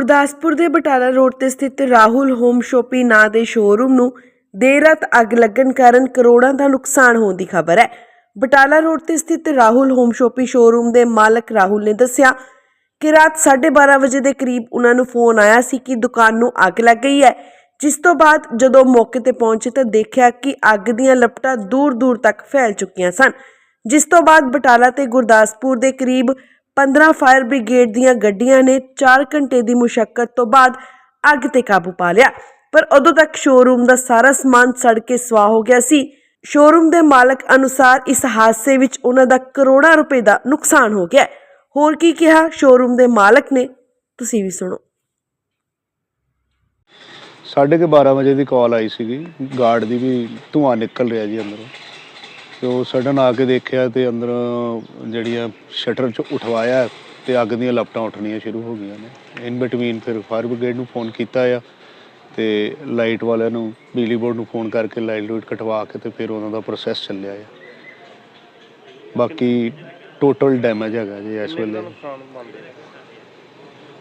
ਗੁਰਦਾਸਪੁਰ ਦੇ ਬਟਾਲਾ ਰੋਡ ਤੇ ਸਥਿਤ ਰਾਹੁਲ ਹੋਮ ਸ਼ੋਪੀ ਨਾਂ ਦੇ ਸ਼ੋਰੂਮ ਨੂੰ ਦੇਰ ਰਾਤ ਅੱਗ ਲੱਗਣ ਕਾਰਨ ਕਰੋੜਾਂ ਦਾ ਨੁਕਸਾਨ ਹੋਣ ਦੀ ਖਬਰ ਹੈ। ਬਟਾਲਾ ਰੋਡ ਤੇ ਸਥਿਤ ਰਾਹੁਲ ਹੋਮ ਸ਼ੋਪੀ ਸ਼ੋਰੂਮ ਦੇ ਮਾਲਕ ਰਾਹੁਲ ਨੇ ਦੱਸਿਆ ਕਿ ਰਾਤ 12:30 ਵਜੇ ਦੇ ਕਰੀਬ ਉਹਨਾਂ ਨੂੰ ਫੋਨ ਆਇਆ ਸੀ ਕਿ ਦੁਕਾਨ ਨੂੰ ਅੱਗ ਲੱਗ ਗਈ ਹੈ। ਜਿਸ ਤੋਂ ਬਾਅਦ ਜਦੋਂ ਮੌਕੇ ਤੇ ਪਹੁੰਚੇ ਤਾਂ ਦੇਖਿਆ ਕਿ ਅੱਗ ਦੀਆਂ ਲਪਟਾਂ ਦੂਰ-ਦੂਰ ਤੱਕ ਫੈਲ ਚੁੱਕੀਆਂ ਸਨ। ਜਿਸ ਤੋਂ ਬਾਅਦ ਬਟਾਲਾ ਤੇ ਗੁਰਦਾਸਪੁਰ ਦੇ ਕਰੀਬ 15 ਫਾਇਰ ਬ੍ਰਿਗੇਡ ਦੀਆਂ ਗੱਡੀਆਂ ਨੇ 4 ਘੰਟੇ ਦੀ ਮੁਸ਼ਕਲ ਤੋਂ ਬਾਅਦ ਅੱਗ ਤੇ ਕਾਬੂ ਪਾ ਲਿਆ। ਪਰ ਉਦੋਂ ਤੱਕ ਸ਼ੋਰੂਮ ਦਾ ਸਾਰਾ ਸਮਾਨ ਸੜ ਕੇ ਸਵਾਹ ਹੋ ਗਿਆ ਸੀ। ਸ਼ੋਰੂਮ ਦੇ ਮਾਲਕ ਅਨੁਸਾਰ ਇਸ ਹਾਦਸੇ ਵਿੱਚ ਉਹਨਾਂ ਦਾ ਕਰੋੜਾਂ ਰੁਪਏ ਦਾ ਨੁਕਸਾਨ ਹੋ ਗਿਆ ਹੋਰ ਕੀ ਕਿਹਾ ਸ਼ੋਰੂਮ ਦੇ ਮਾਲਕ ਨੇ? ਤੁਸੀਂ ਵੀ ਸੁਣੋ। ਸਾਢੇ ਕੁ 12 ਵਜੇ ਦੀ ਕਾਲ ਆਈ ਸੀਗੀ। ਗਾਰਡ ਦੀ ਵੀ ਧੂੰਆਂ ਨਿਕਲ ਰਿਹਾ ਜੀ ਅੰਦਰੋਂ। ਤੇ ਉਹ ਸਡਨ ਆ ਕੇ ਦੇਖਿਆ ਤੇ ਅੰਦਰ ਜਿਹੜੀਆਂ ਸ਼ਟਰ ਚ ਉਠਵਾਇਆ ਤੇ ਅੱਗ ਦੀਆਂ ਲਪਟਾਂ ਉੱਠਣੀਆਂ ਸ਼ੁਰੂ ਹੋ ਗਈਆਂ ਨੇ। ਇਨ ਬਿਟਵੀਨ ਫਿਰ ਫਾਇਰ ਬ੍ਰਿਗੇਡ ਨੂੰ ਫੋਨ ਕੀਤਾ ਆ ਤੇ ਲਾਈਟ ਵਾਲਿਆਂ ਨੂੰ, ਬਿਜਲੀ ਬੋਰਡ ਨੂੰ ਫੋਨ ਕਰਕੇ ਲਾਈਟ ਲੂਟ ਕਟਵਾ ਕੇ ਤੇ ਫਿਰ ਉਹਨਾਂ ਦਾ ਪ੍ਰੋਸੈਸ ਚੱਲਿਆ ਆ। ਬਾਕੀ ਟੋਟਲ ਡੈਮੇਜ ਹੈਗਾ ਜੀ ਇਸ ਵੇਲੇ।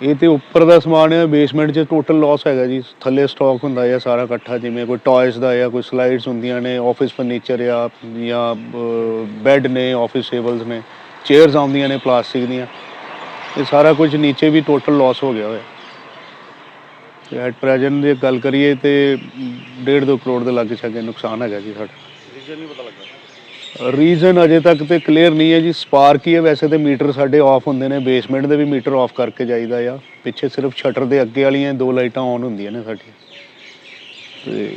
ਇਹ ਤੇ ਉੱਪਰ ਦਾ ਸਮਾਨ ਹੈ ਬੇਸਮੈਂਟ 'ਚ ਟੋਟਲ ਲਾਸ ਹੈਗਾ ਜੀ। ਥੱਲੇ ਸਟਾਕ ਹੁੰਦਾ ਹੈ ਸਾਰਾ ਇਕੱਠਾ, ਜਿਵੇਂ ਕੋਈ ਟੌਇਸ ਦਾ ਜਾਂ ਕੋਈ ਸਲਾਈਡਸ ਹੁੰਦੀਆਂ ਨੇ ਆਫਿਸ ਫਰਨੀਚਰ ਜਾਂ ਜਾਂ ਬੈੱਡ ਨੇ ਆਫਿਸ ਟੇਬਲਸ ਨੇ ਚੇਅਰਸ ਆਉਂਦੀਆਂ ਨੇ ਪਲਾਸਟਿਕ ਦੀਆਂ। ਇਹ ਸਾਰਾ ਕੁਝ ਨੀਚੇ ਵੀ ਟੋਟਲ ਲਾਸ ਹੋ ਗਿਆ ਹੋਇਆ। ਐਟ ਪ੍ਰੈਜ਼ੈਂਟ ਜੇ ਗੱਲ ਕਰੀਏ ਤੇ 1.5 ਕਰੋੜ ਦੇ ਲਾਗੇ ਛੱਗੇ ਨੁਕਸਾਨ ਹੈਗਾ ਜੀ ਸਾਡਾ। ਰੀਜ਼ਨ ਨਹੀਂ ਪਤਾ ਲੱਗਾ ਰੀਜ਼ਨ ਅਜੇ ਤੱਕ ਤੇ ਕਲੀਅਰ ਨਹੀਂ ਹੈ ਜੀ। ਸਪਾਰਕ ਹੀ ਹੈ ਵੈਸੇ ਤੇ ਮੀਟਰ ਸਾਡੇ ਆਫ ਹੁੰਦੇ ਨੇ। ਬੇਸਮੈਂਟ ਦੇ ਵੀ ਮੀਟਰ ਆਫ ਕਰਕੇ ਜਾਈਦਾ ਆ। ਪਿੱਛੇ ਸਿਰਫ ਸ਼ਟਰ ਦੇ ਅੱਗੇ ਵਾਲੀਆਂ ਦੋ ਲਾਈਟਾਂ ਆਨ ਹੁੰਦੀਆਂ ਨੇ ਸਾਡੀਆਂ। ਤੇ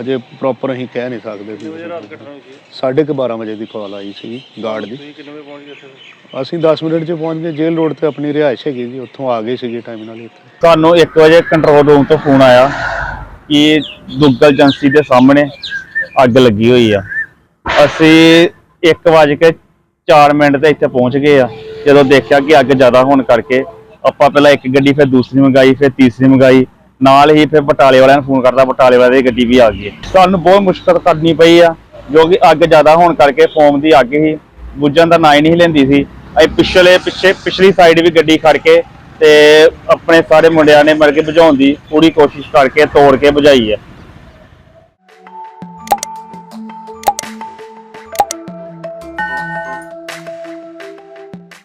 ਅਜੇ ਪ੍ਰੋਪਰ ਅਸੀਂ ਕਹਿ ਨਹੀਂ ਸਕਦੇ। ਸੀ? ਸਾਢੇ ਕੁ 12 ਵਜੇ ਦੀ ਕਾਲ ਆਈ ਸੀ ਗਾਰਡ ਦੀ। ਤੁਸੀਂ ਕਿੰਨੇ ਵਜੇ ਪਹੁੰਚ ਗਏ ਇੱਥੇ? ਅਸੀਂ 10 ਮਿੰਟ 'ਚ ਪਹੁੰਚ ਗਏ। ਜੇਲ੍ਹ ਰੋਡ ਤੇ ਆਪਣੀ ਰਿਹਾਇਸ਼ ਹੈਗੀ ਜੀ। ਉੱਥੋਂ ਆ ਗਏ ਸੀਗੇ ਟਾਈਮ ਨਾਲ ਹੀ ਇੱਥੇ। ਤੁਹਾਨੂੰ 1 ਵਜੇ ਕੰਟਰੋਲ ਰੂਮ ਤੋਂ ਫੋਨ ਆਇਆ ਕਿ ਦੁੱਗਲ ਏਜੰਸੀ ਦੇ ਸਾਹਮਣੇ ਅੱਗ ਲੱਗੀ ਹੋਈ ਆ। ਅਸੀਂ 1 ਵਜੇ ਕੇ 4 ਮਿੰਟ ਤੇ ਇੱਥੇ ਪਹੁੰਚ ਗਏ ਆ। ਜਦੋਂ ਦੇਖਿਆ ਕਿ ਅੱਗ ਜ਼ਿਆਦਾ ਹੋਣ ਕਰਕੇ ਆਪਾਂ ਪਹਿਲਾਂ ਇੱਕ ਗੱਡੀ, ਫਿਰ ਦੂਸਰੀ ਮੰਗਾਈ, ਫਿਰ ਤੀਸਰੀ ਮੰਗਾਈ। ਨਾਲ ਹੀ ਫਿਰ ਬਟਾਲੇ ਵਾਲਿਆਂ ਨੂੰ ਫੋਨ ਕਰਦਾ ਬਟਾਲੇ ਵਾਲੇ ਦੀ ਗੱਡੀ ਵੀ ਆ ਗਈ ਹੈ। ਸਾਨੂੰ ਬਹੁਤ ਮੁਸ਼ਕਲ ਕਰਨੀ ਪਈ ਆ, ਜੋ ਕਿ ਅੱਗ ਜ਼ਿਆਦਾ ਹੋਣ ਕਰਕੇ ਫੋਮ ਦੀ ਅੱਗ ਹੀ ਬੁੱਝਣ ਦਾ ਨਾਂ ਹੀ ਨਹੀਂ ਲੈਂਦੀ ਸੀ। ਅਸੀਂ ਪਿਛਲੇ, ਪਿੱਛੇ, ਪਿਛਲੀ ਸਾਈਡ ਵੀ ਗੱਡੀ ਖੜ ਕੇ ਤੇ ਆਪਣੇ ਸਾਰੇ ਮੁੰਡਿਆਂ ਨੇ ਮਰ ਕੇ ਬੁਝਾਉਣ ਦੀ ਪੂਰੀ ਕੋਸ਼ਿਸ਼ ਕਰਕੇ ਤੋੜ ਕੇ ਬੁਝਾਈ ਹੈ।